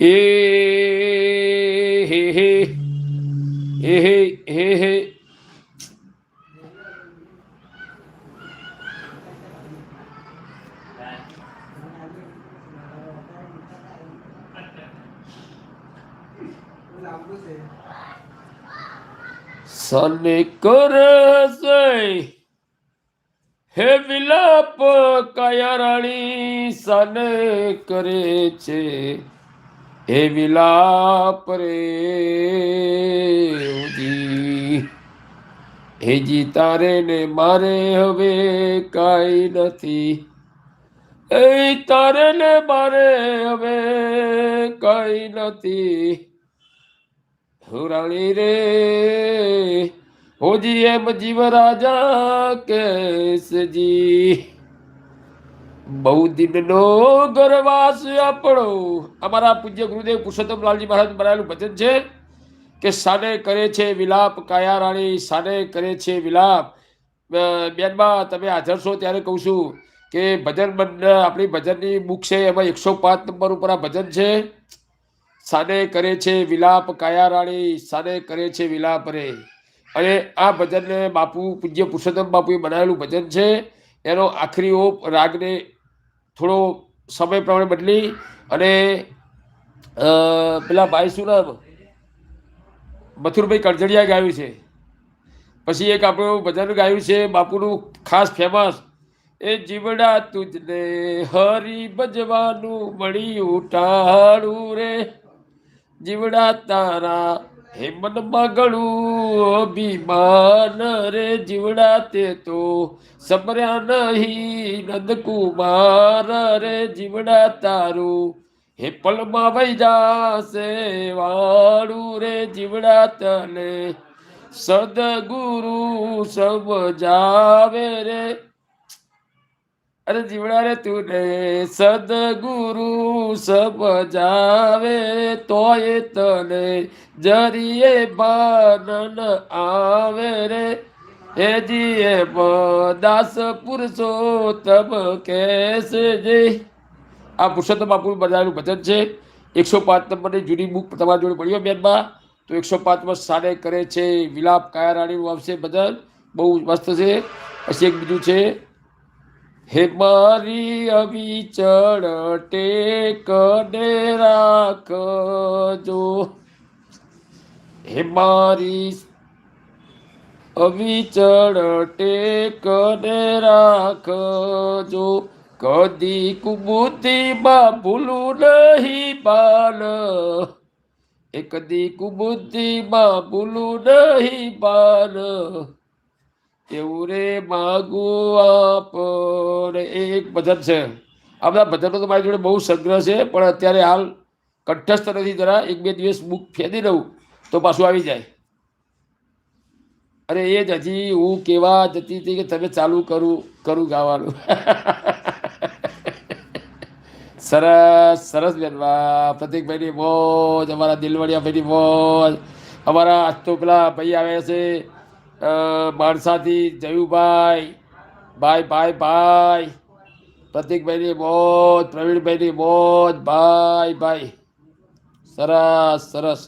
એ હે હે, એ હે હે હે. સને કરશે હે વિલાપ, કયા રાણી સને કરે છે. હે વિલાપ રે જી હેજી તારે ને મારે હવે કાંઈ નથી. એ તારે ને મારે હવે કાંઈ નથી. હુરાણી રે, હોજી એમ જીવ રાજા કેસજી બહુ દિનનો ગરવાસ આપણો. અમારા પૂજ્ય ગુરુદેવ પુરુષોત્તમ લાલજી મહારાજ બનાવેલું ભજન છે કે સાને કરે છે વિલાપ કાયા રાણી, સાને કરે છે વિલાપ. બેનમાં તમે હાજર છો ત્યારે કહું છું કે ભજન મંડળ આપણી ભજનની બુક છે, એમાં એકસો પાંચ નંબર ઉપર આ ભજન છે. સાને કરે છે વિલાપ કાયા રાણી, સાને કરે છે વિલાપ રે. અને આ ભજનને બાપુ, પૂજ્ય પુરુષોત્તમ બાપુએ બનાવેલું ભજન છે. એનો આખરી ઓપ રાગને થોડો સમય પ્રમાણે બદલી અને પેલા ભાઈ મથુરભાઈ કડજડિયા ગાયું છે. પછી એક આપણું ભજન ગાયું છે બાપુનું ખાસ ફેમસ એ જીવડા તુજને હરી ભજવાનું મળી ઉઠાડું રે. જીવડા તારા હે મગળું અભિમાન રે જીવડા તે તો. સમર્યા નહીં નંદકુમાર રે જીવડા તારું. હે પલમાં વહી જાશે વાળું રે જીવડા તને. સદગુરુ સમજાવે રે અરે જીવડા રે તુને સદગુરુ સમજાવે તોય તને જરીએ બાનન આવે રે. હે જીએ દાસ પુરુષોત્તમ જે આ પુરુષોત્તમ બાપુ બધાનું ભજન છે. એકસો પાંચ નંબરની જૂની બુક તમારા જોડે મળ્યો બેનમાં, તો એકસો પાંચમાં સાડે કરે છે વિલાપ કાયા રાણીનું આવશે ભજન. બહુ મસ્ત છે. પછી એક બીજું છે હે મારી અવિચળ ટેકને રાખજો. હે મારી અવિચળ ટેકને રાખજો. કદી કુબુદ્ધિમાં ભૂલું નહીં બાલ એ કદી કુબુદ્ધિમાં ભૂલું નહીં બાલ એવું રે માગું આપણે એક ભજન છે. આ બધા ભજનો તો મારી જોડે બહુ સંગ્રહ છે, પણ અત્યારે હાલ કંઠસ્થ નથી જરા, એક બે દિવસ બુક ફેંદી દઉં તો પાછું આવી જાય. અરે એ જ હજી હું કેવા જતી હતી કે તમે ચાલુ કરું કરું ગાવાનું. સરસ સરસ બેનવા, પ્રતિકભાઈની મોજ, અમારા દિલવડિયા ભાઈની મોજ. અમારા આજ તો પેલા ભાઈ આવે છે માણસાથી જયુભાઈ, ભાઈ ભાઈ ભાઈ, પ્રતિકભાઈની મોજ પ્રવીણભાઈની મોજ ભાઈ ભાઈ. સરસ સરસ.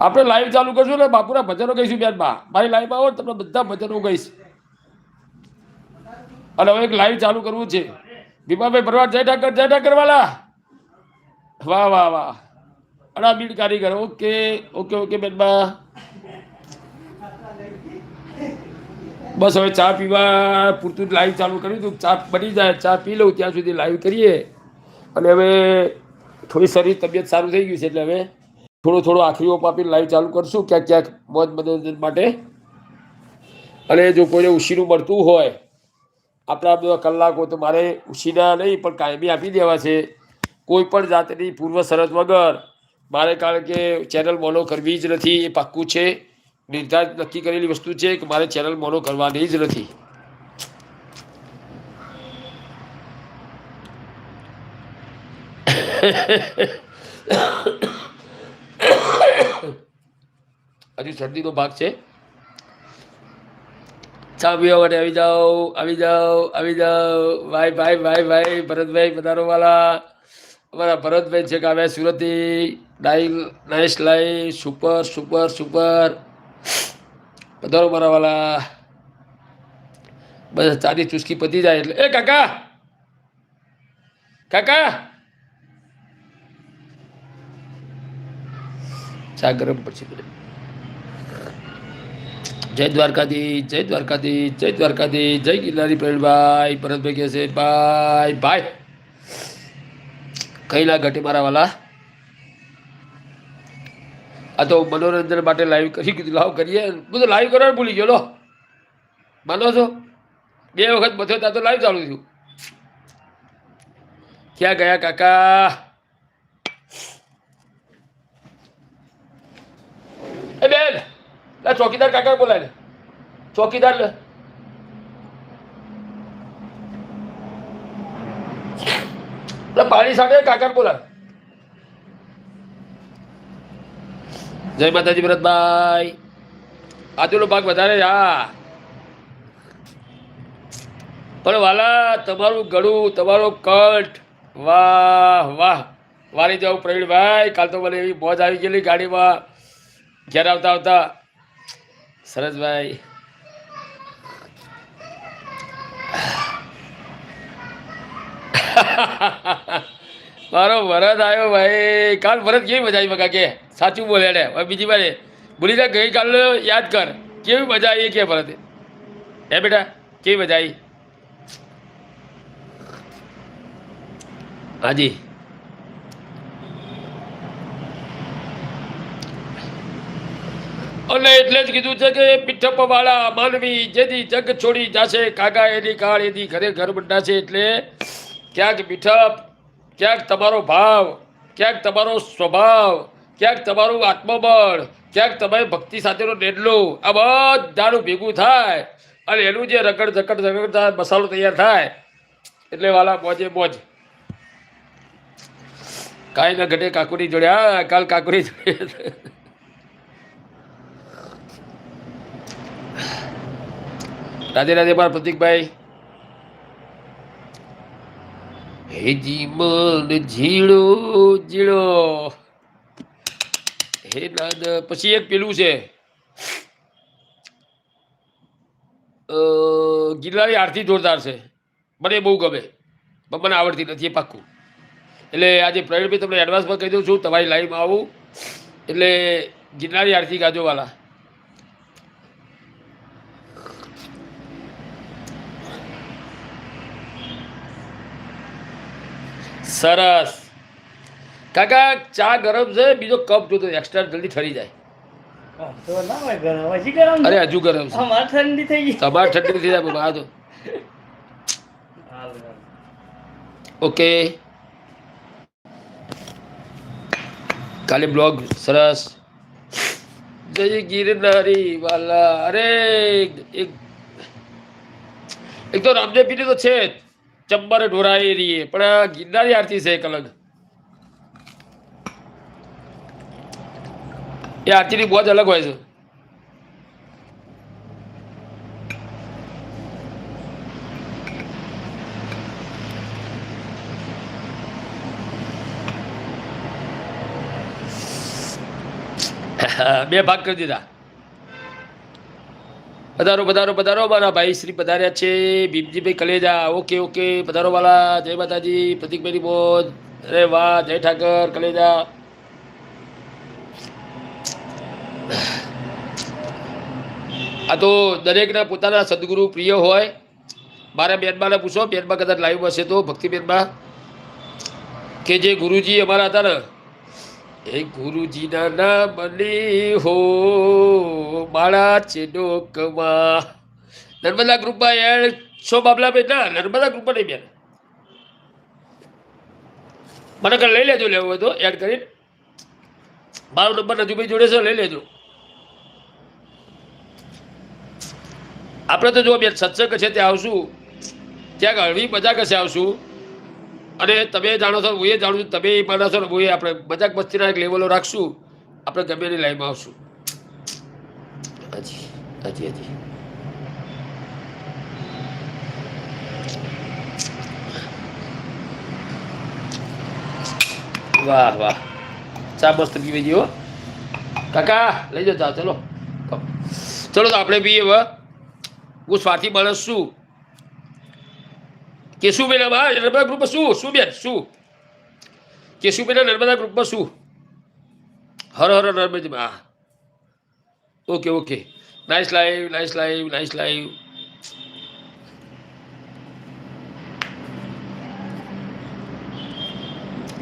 આપણે લાઈવ ચાલુ કરશું ને, બાપુના ભજનો ગઈશું બા. મારી લાઈવ આવો તમને બધા ભજનો કહીશ અને હવે એક લાઈવ ચાલુ કરવું છે. ભીમાભાઈ ભરવાડ, જય ઠાકર જય ઠાકર વાલા. વાહ વાહ વાહ. અડા બીડ કારીગર, ઓકે ઓકે ઓકે બેનબા બસ હવે ચા પીવા પૂરતું લાઈવ ચાલુ કર્યું હતું. ચા બની જાય, ચા પી લઉં ત્યાં સુધી લાઈવ કરીએ. અને હવે થોડી શરીર તબિયત સારું થઈ ગયું છે એટલે હવે થોડો થોડો આખરી ઓપ આપીને લાઈવ ચાલુ કરશું, ક્યાંક ક્યાંક મોજ મનોરંજન માટે. અને જો કોઈને ઉશીનું મળતું હોય, આપણા બધા કલાકો તો મારે ઉછીના નહીં, પણ કાયમી આપી દેવા છે. કોઈ પણ જાતની પૂર્વ શરત વગર મારે કારણ કે ચેનલ મોનો કરવી જ નથી, એ પાક્કું છે. નિર્ધારિત નક્કી કરેલી વસ્તુ છે કે મારે ચેનલ મોનો કરવાની જ નથી. હજુ શરદીનો ભાગ છે. ચા પીવા માટે આવી જાઓ આવી જાઓ આવી જાઓ. ભાઈ ભાઈ ભાઈ ભાઈ, ભરતભાઈ પધારો વાલા. અમારા ભરતભાઈ છે કે આવ્યા સુરતથી ડાઈલ નાઇસ લાઈ સુપર સુપર સુપર. પધારો મારાવાલા. બધા ચાની ચુસ્કી પતી જાય એટલે એ કાકા! કાકા! ચા ગરમ બને. જય દ્વારકાધી જય દ્વારકાધી જય દ્વારકાધી જય ગિરનારી પ્રવીણભાઈ. ભરતભાઈ કહે છે ભાઈ ભાઈ કઈ ના ઘટે મારા વાલા આ તો મનોરંજન માટે લાઈવ કરી કીધું, લાવ કરીએ. તો લાઈવ કરવાનું ભૂલી ગયો, લો. માનો છો? બે વખત બધો ત્યાં તો લાઈવ ચાલુ થયું. ક્યાં ગયા કાકા? એ બેન ચોકીદાર કાકા બોલાય ચોકીદાર લે લા પાણી સાથે કાકા બોલાય. જય માતાજી ભરતભાઈ આજુનો ભાગ વધારે હા. પણ વાલા, તમારું ગળું, તમારો કટ વાહ વાહ. વારી જાઉં પ્રવીણભાઈ કાલ તો મને એવી મોજ આવી ગયેલી ગાડીમાં. ઘેર આવતા આવતા. સરસભાઈ મારો ભરત આવ્યો ભાઈ. કાલ ભરત કેવી મજા આવી કે સાચું બોલે ને બીજી વાર ભૂલી જા ગઈ કાલ યાદ કર. કેવી મજા આવી કે ભરત હે બેટા, કેવી મજા આવી? હાજી. અને એટલે જ કીધું છે કે પીઠપ વાળા માનવી જેથી જગ છોડી જાશે. કાગા એની કાળ એની ઘરે ઘર બંધાશે એટલે ક્યાંક મીઠપ, ક્યાંક તમારો ભાવ, ક્યાંક તમારો સ્વભાવ, ક્યાંક તમારું આત્મબળ, ક્યાંક તમારી ભક્તિ સાથેનો ડેડલો આ બધાનું ભેગું થાય. અને એનું જે રગડ ઝકડ ઝકડ થાય મસાલો તૈયાર થાય, એટલે વાલા મોજે મોજ. કાંઈ ના ઘટે કાકુની જોડે, હા, કાલ કાકુરી જોડે. રાધે રાધે મારા પ્રતિકભાઈ. હે જીમન ઝીણો ઝીણો. હે નાદ, પછી એક પેલું છે. ગિરનારી આરતી જોરદાર છે. મને બહુ ગમે. પણ મને આવડતી નથી એ પાક્કું. એટલે આજે પ્રવીણભાઈ તમને એડવાન્સમાં કહી દઉં છું, તમારી લાઈવમાં આવું. એટલે ગિરનારી આરતી ગાજો સરસ. કાકા ચા ગરમ છે? બીજો કપ જોતો એક્સ્ટ્રા જલ્દી ઠરી જાય? અરે હજુ ગરમ છે. ઠંડી થઈ ગઈ. તમારે ઠંડી થઈ જાય બાબા તો. ઓકે. કાલે બ્લોગ સરસ. જય ગિરનારી વાલા. અરે એક એક તો રામદેવ પીઠ તો છે જ. ચંબર ઢોરાઈ રહીએ. પણ આ ગિરનારી આરતી છે એક અલગ. એ આરતીની બહુ જ અલગ હોય છે. બે ભાગ કરી દીધા. પધારો પધારો પધારો. મારા ભાઈ શ્રી પધાર્યા છે. ભીમજીભાઈ કલેજા. Okay okay. પધારો વાલા જય માતાજી. પ્રતિકભાઈ બોધ અરે વાહ. જય ઠાકર. કલેજા. આ તો દરેકના પોતાના સદગુરુ પ્રિય હોય. મારા બેનબાને પૂછો. બેનમાં કદાચ લાઈવ હશે તો. ભક્તિ બેનમાં. કે જે ગુરુજી અમારા હતા ને એ ગુરુજીના નામની હો, માળા છે ડોકમાં નર્મદા ગ્રુપમાં એડ છો બાબલાભાઈ ના, નર્મદા કૃપા નહીં બેન. મને કાલે લઈ લેજો લેવો તો એડ કરીને. મારો નંબર નજુભાઈ જોડે છે, લઈ લેજો. આપણે તો જો બેન સત્સંગ છે, ત્યાં આવશું. ત્યાં હળવી મજા કશે આવશું. અને તમે જાણો છો, હું એ જાણું છું, તમે એ માનો છો હું એ આપણે મજાક મસ્તીના એક લેવલો રાખશું, આપણે ગમે એની લાઈનમાં આવશું. હાજી હાજી હાજી. વાહ વાહ. ચા મસ્ત પીવી જઈએ કાકા, લઈ જાઓ ચા, ચલો. ચલો તો આપણે બી હવે. હું સ્વાથી માણસ છું. કેશુબેન હા નર્મદા ગ્રુપમાં શું શું બેન શું કેશુબેન નર્મદા ગ્રુપમાં શું હર હર નર્મદા હા okay okay nice live nice live nice live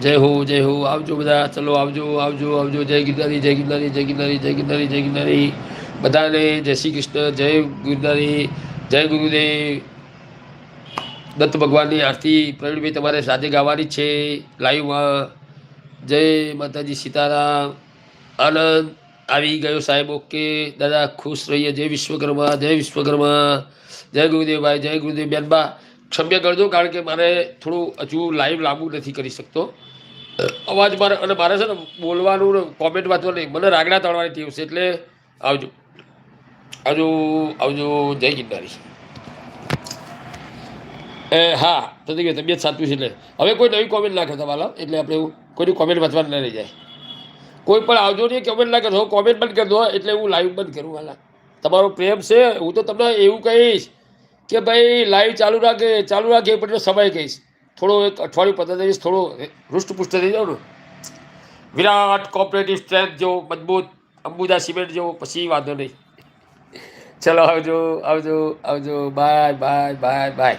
જય હો જય હો આવજો બધા ચલો આવજો આવજો આવજો જય ગિરનારી જય ગિરનારી જય ગિરનારી જય ગિરનારી જય ગિરનારી બધાને જય શ્રી કૃષ્ણ જય ગિરનારી જય ગુરુદેવ દત્ત ભગવાનની આરતી પ્રવીણભાઈ તમારે સાથે ગાવાની છે. લાઈવમાં જય માતાજી સીતારામ. આનંદ. આવી ગયો સાહેબ, ઓકે. દાદા, ખુશ રહીએ. જય વિશ્વકર્મા જય વિશ્વકર્મા. જય ગુરુદેવભાઈ જય ગુરુદેવ બેનબા ક્ષમ્ય કરજો, કારણ કે મારે થોડું હજુ લાઈવ લાંબુ નથી કરી શકતો. અવાજ મારે, અને મારે છે ને બોલવાનું કોમેન્ટ વાંચવાનું નહીં. મને રાગડા તળવાની ટેવ છે, એટલે આવજો. આવજો આવજો. જય ગિરનારી. એ, હા, તો ગઈ તબિયત સાચું છે એટલે. હવે કોઈ નવી કોમેન્ટ નાખે તમારા, એટલે આપણે એવું કોઈની કોમેન્ટ વાંચવા ન રહી જાય. કોઈ પણ આવજો નહીં કોમેન્ટ ના કરશો કોમેન્ટ બંધ કરી દો, એટલે હું લાઈવ બંધ કરું, હાલા. તમારો પ્રેમ છે, હું તો તમને એવું કહીશ કે ભાઈ લાઈવ ચાલુ રાખે ચાલુ રાખે પણ એટલો સમય કહીશ. થોડો એક અઠવાડિયું પતા થઈશ થોડો હૃષ્ટપુષ્ટ થઈ જાવ ને. વિરાટ કોઓપરેટિવ સ્ટ્રેન્થ જેવો, મજબૂત, અંબુજા સિમેન્ટ જેવો, પછી વાંધો નહીં. ચલો, આવજો આવજો આવજો. Bye bye bye bye